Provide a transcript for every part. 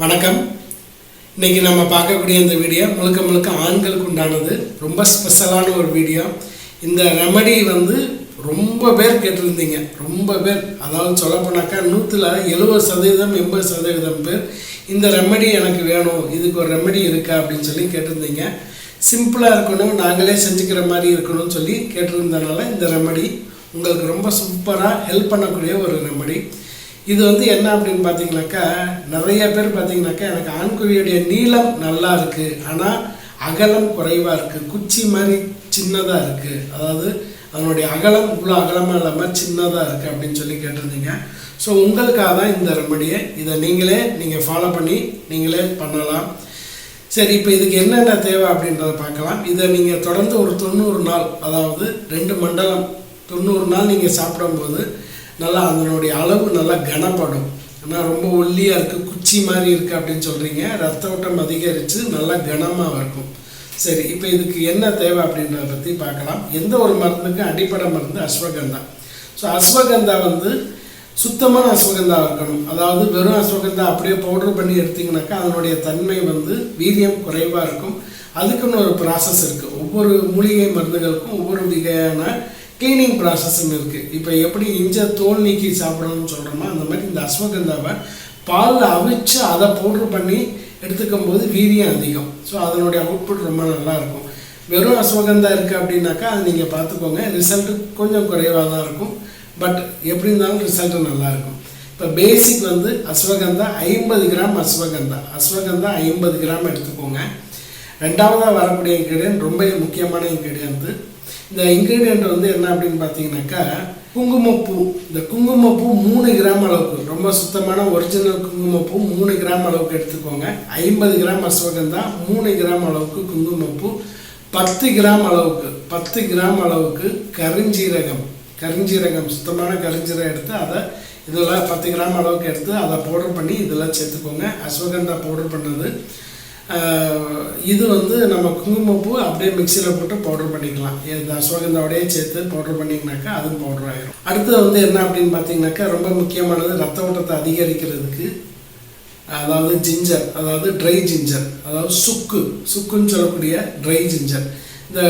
வணக்கம். இன்னைக்கு நம்ம பார்க்கக்கூடிய இந்த வீடியோ முழுக்க முழுக்க ஆண்களுக்கு உண்டானது. ரொம்ப ஸ்பெஷலான ஒரு வீடியோ. இந்த ரெமடி வந்து ரொம்ப பேர் கேட்டிருந்தீங்க. ரொம்ப பேர். அதாவது சொல்லப்போனாக்கா நூற்றில் எழுபது சதவீதம் எண்பது சதவீதம் பேர் இந்த ரெமடி எனக்கு வேணும் இதுக்கு ஒரு ரெமடி இருக்கா அப்படின்னு சொல்லி கேட்டிருந்தீங்க. சிம்பிளாக இருக்கணும் நாங்களே செஞ்சுக்கிற மாதிரி இருக்கணும்னு சொல்லி கேட்டிருந்தனால இந்த ரெமடி உங்களுக்கு ரொம்ப சூப்பராக ஹெல்ப் பண்ணக்கூடிய ஒரு ரெமடி இது வந்து என்ன அப்படின்னு பார்த்தீங்கன்னாக்கா நிறைய பேர் பார்த்தீங்கன்னாக்கா எனக்கு ஆண்குறியுடைய நீளம் நல்லா இருக்குது ஆனால் அகலம் குறைவாக இருக்குது குச்சி மாதிரி சின்னதாக இருக்குது அதாவது அதனுடைய அகலம் இவ்வளோ அகலமாக இல்லாமல் சின்னதாக இருக்குது அப்படின்னு சொல்லி கேட்டிருந்தீங்க. ஸோ உங்களுக்காக தான் இந்த ரெமடியை இதை நீங்களே நீங்கள் ஃபாலோ பண்ணி நீங்களே பண்ணலாம். சரி இப்போ இதுக்கு என்னென்ன தேவை அப்படின்றத பார்க்கலாம். இதை நீங்கள் தொடர்ந்து ஒரு தொண்ணூறு நாள் அதாவது ரெண்டு மண்டலம் தொண்ணூறு நாள் நீங்கள் சாப்பிடும்போது நல்லா அதனுடைய அளவு நல்லா கனப்படும். ஆனால் ரொம்ப ஒல்லியாக இருக்குது குச்சி மாதிரி இருக்குது அப்படின்னு சொல்கிறீங்க ரத்த ஓட்டம் அதிகரித்து நல்லா கனமாக இருக்கும். சரி இப்போ இதுக்கு என்ன தேவை அப்படின்றத பற்றி பார்க்கலாம். எந்த ஒரு மருந்துக்கும் அடிப்படை மருந்து அஸ்வகந்தா. ஸோ அஸ்வகந்தா வந்து சுத்தமான அஸ்வகந்தா இருக்கணும். அதாவது வெறும் அஸ்வகந்தா அப்படியே பவுடர் பண்ணி எடுத்திங்கனாக்கா அதனுடைய தன்மை வந்து வீரியம் குறைவாக இருக்கும். அதுக்குன்னு ஒரு ப்ராசஸ் இருக்குது ஒவ்வொரு மூலிகை மருந்துகளுக்கும் ஒவ்வொரு வகையான க்ளீனிங் ப்ராசஸ்ன்னு இருக்குது இப்போ எப்படி இஞ்ச தோல் நீக்கி சாப்பிடணும்னு சொல்கிறோமோ அந்த மாதிரி இந்த அஸ்வகந்தாவை பாலில் அவிச்சு அதை பவுட்ரு பண்ணி எடுத்துக்கும் போது வீரியம் அதிகம். ஸோ அதனுடைய அவுட்புட் ரொம்ப நல்லாயிருக்கும். வெறும் அஸ்வகந்தா இருக்குது அப்படின்னாக்கா அது நீங்கள் பார்த்துக்கோங்க. ரிசல்ட்டு கொஞ்சம் குறைவாக தான் இருக்கும். பட் எப்படி இருந்தாலும் ரிசல்ட்டு நல்லாயிருக்கும். இப்போ பேசிக் வந்து அஸ்வகந்தா ஐம்பது கிராம் அஸ்வகந்தா. அஸ்வகந்தா ஐம்பது கிராம் எடுத்துக்கோங்க. ரெண்டாவதாக வரக்கூடிய இன்க்ரீடியன்ட் ரொம்ப முக்கியமான இன்க்ரீடியன்ட்டு இந்த இன்க்ரீடியன்ட் வந்து என்ன அப்படின்னு பார்த்தீங்கன்னாக்கா குங்குமப்பூ. இந்த குங்குமப்பூ மூணு கிராம் அளவுக்கு. ரொம்ப சுத்தமான ஒரிஜினல் குங்குமப்பூ மூணு கிராம் அளவுக்கு எடுத்துக்கோங்க. ஐம்பது கிராம் அஸ்வகந்தா மூணு கிராம் அளவுக்கு குங்குமப்பூ. பத்து கிராம் அளவுக்கு. பத்து கிராம் அளவுக்கு கருஞ்சீரகம். கருஞ்சீரகம். சுத்தமான கருஞ்சீரகம் எடுத்து அதை இதெல்லாம் பத்து கிராம் அளவுக்கு எடுத்து அதை பவுடர் பண்ணி இதெல்லாம் சேர்த்துக்கோங்க. அஸ்வகந்தா பவுடர் பண்ணது. இது வந்து நம்ம குங்குமப்பூ அப்படியே மிக்சியில் போட்டு பவுடர் பண்ணிக்கலாம். இந்த அஸ்வகந்தாவோடய சேர்த்து பவுடர் பண்ணிங்கனாக்கா அதுவும் பவுடர் ஆகிடும் அடுத்தது வந்து என்ன அப்படின்னு பார்த்தீங்கன்னாக்கா ரொம்ப முக்கியமானது ரத்த ஓட்டத்தை அதிகரிக்கிறதுக்கு அதாவது ஜிஞ்சர் அதாவது ட்ரை ஜிஞ்சர் அதாவது சுக்கு சுக்குன்னு சொல்லக்கூடிய ட்ரை ஜிஞ்சர் இந்த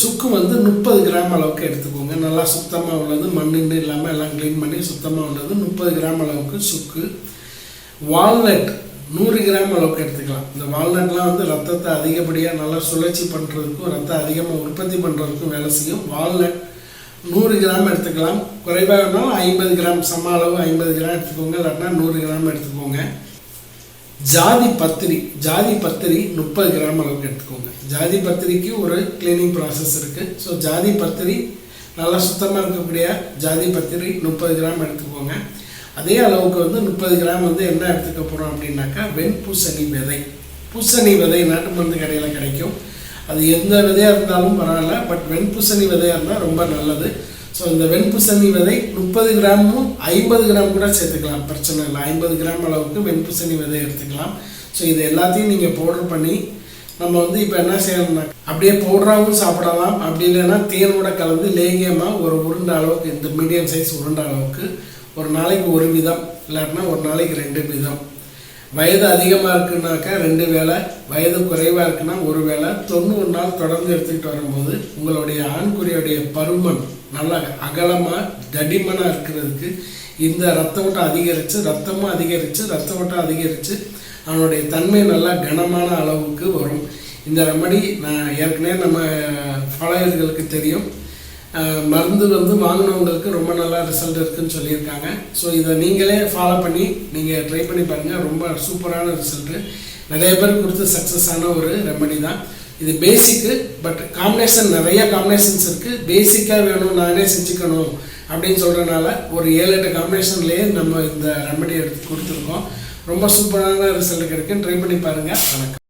சுக்கு வந்து முப்பது கிராம் அளவுக்கு எடுத்துக்கோங்க. நல்லா சுத்தமாக உள்ளது மண்ணுன்னு இல்லாமல் எல்லாம் க்ளீன் பண்ணி சுத்தமாக உள்ளது முப்பது கிராம் அளவுக்கு சுக்கு. வால்நட் நூறு கிராம் அளவுக்கு எடுத்துக்கலாம். இந்த வால்நட்லாம் வந்து ரத்தத்தை அதிகப்படியாக நல்லா சுழற்சி பண்ணுறதுக்கும் ரத்தம் அதிகமாக உற்பத்தி பண்ணுறதுக்கும் வேலை செய்யும். வால்நட் நூறு கிராம் எடுத்துக்கலாம். குறைவாக இருந்தாலும் ஐம்பது கிராம் சம அளவு ஐம்பது கிராம் எடுத்துக்கோங்க. இல்லைன்னா நூறு கிராம் எடுத்துக்கோங்க. ஜாதி பத்திரி ஜாதி பத்திரி முப்பது கிராம் அளவுக்கு எடுத்துக்கோங்க. ஜாதி பத்திரிக்கு ஒரு க்ளீனிங் ப்ராசஸ் இருக்குது ஸோ ஜாதி பத்திரி நல்லா சுத்தமாக இருக்கக்கூடிய ஜாதி பத்திரி முப்பது கிராம் எடுத்துக்கோங்க. அதே அளவுக்கு வந்து முப்பது கிராம் வந்து என்ன எடுத்துக்க போகிறோம் அப்படின்னாக்கா வெண்பூசணி விதை. பூசணி விதை நாட்டு மருந்து கடையில் கிடைக்கும். அது எந்த விதையாக இருந்தாலும் பரவாயில்ல பட் வெண்பூசணி விதையாக இருந்தால் ரொம்ப நல்லது. ஸோ இந்த வெண்பூசணி விதை முப்பது கிராமும் ஐம்பது கிராம் கூட சேர்த்துக்கலாம். பிரச்சனை இல்லை. ஐம்பது கிராம் அளவுக்கு வெண்பூசணி விதை எடுத்துக்கலாம். ஸோ இது எல்லாத்தையும் நீங்கள் பவுடர் பண்ணி நம்ம வந்து இப்போ என்ன செய்யணும்னா அப்படியே பவுடராகவும் சாப்பிடலாம். அப்படி இல்லைன்னா தேனோட கலந்து லேகியமாக ஒரு உருண்டை அளவுக்கு இந்த மீடியம் சைஸ் உருண்டை அளவுக்கு ஒரு நாளைக்கு ஒரு விதம் இல்லாட்டினா ஒரு நாளைக்கு ரெண்டு விதம். வயது அதிகமாக இருக்குனாக்கா ரெண்டு வேளை வயது குறைவாக இருக்குன்னா ஒரு வேளை. தொண்ணூறு நாள் தொடர்ந்து எடுத்துக்கிட்டு வரும்போது உங்களுடைய ஆண்குறியுடைய பருமன் நல்லா அகலமாக தடிமனாக இருக்கிறதுக்கு இந்த ரத்த ஓட்டம் அதிகரித்து ரத்தமும் அதிகரித்து ரத்த ஓட்டம் அதிகரித்து அவனுடைய தன்மை நல்லா கனமான அளவுக்கு வரும். இந்த ரெமடி நான் ஏற்கனவே நம்ம ஃபாலோயர்களுக்கு தெரியும். மருந்து வந்து வாங்கினவங்களுக்கு ரொம்ப நல்லா ரிசல்ட் இருக்குன்னு சொல்லியிருக்காங்க. ஸோ இதை நீங்களே ஃபாலோ பண்ணி நீங்கள் ட்ரை பண்ணி பாருங்கள் ரொம்ப சூப்பரான ரிசல்ட்டு நிறைய பேர் கொடுத்து சக்ஸஸ் ஆன ஒரு ரெமடி தான். இது பேசிக்கு பட் காம்பினேஷன் நிறைய காம்பினேஷன்ஸ் இருக்குது பேசிக்காக வேணும் நானே செஞ்சுக்கணும் அப்படின்னு சொல்கிறனால ஒரு ஏழு எட்டு காம்பினேஷன்லேயே நம்ம இந்த ரெமடி எடுத்து கொடுத்துருக்கோம். ரொம்ப சூப்பரான ரிசல்ட் கிடைக்கும் ட்ரை பண்ணி பாருங்கள் வணக்கம்.